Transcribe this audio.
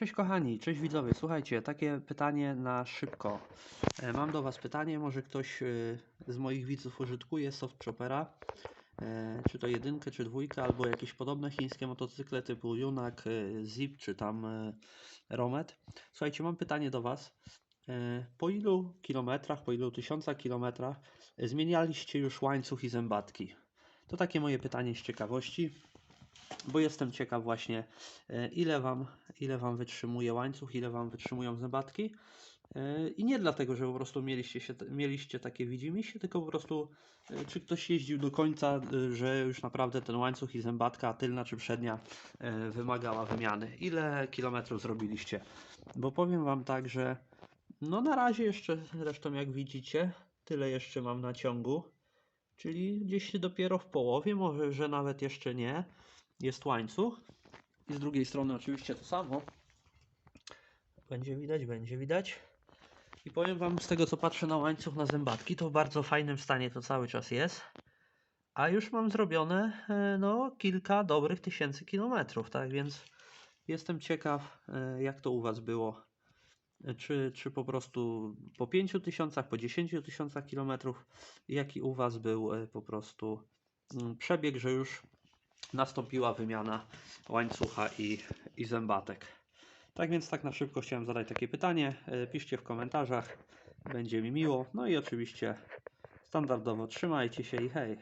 Cześć kochani, cześć widzowie. Słuchajcie, takie pytanie na szybko. E, Mam do Was pytanie, może ktoś e, z moich widzów użytkuje Soft Choppera, e, czy to jedynkę, czy dwójkę, albo jakieś podobne chińskie motocykle typu Yunak, e, Zip, czy tam Romet. Słuchajcie, mam pytanie do Was. Po ilu kilometrach, po ilu tysiącach kilometrach zmienialiście już łańcuch i zębatki? To takie moje pytanie z ciekawości bo jestem ciekaw właśnie, e, ile wam, ile wam wytrzymuje łańcuch, ile wam wytrzymują zębatki. E, I nie dlatego, że po prostu mieliście, się, mieliście takie widzimisię, tylko po prostu, e, czy ktoś jeździł do końca, że już naprawdę ten łańcuch i zębatka, tylna czy przednia, wymagała wymiany. Ile kilometrów zrobiliście? Bo powiem wam tak, że no na razie jeszcze, zresztą jak widzicie, tyle jeszcze mam na ciągu, czyli gdzieś dopiero w połowie, może, że nawet jeszcze nie jest łańcuch i z drugiej strony oczywiście to samo. Będzie widać, będzie widać. I powiem Wam, z tego co patrzę na łańcuch na zębatki, to w bardzo fajnym stanie to cały czas jest. A już mam zrobione e, no, kilka dobrych tysięcy kilometrów, tak więc jestem ciekaw, e, jak to u Was było. E, Czy, czy po prostu po 5 tysiącach, po 10 tysiącach kilometrów, jaki u Was był po prostu mm, przebieg, że już nastąpiła wymiana łańcucha i, i zębatek. Tak więc tak na szybko chciałem zadać takie pytanie. E, Piszcie w komentarzach, będzie mi miło. No i oczywiście standardowo trzymajcie się i hej.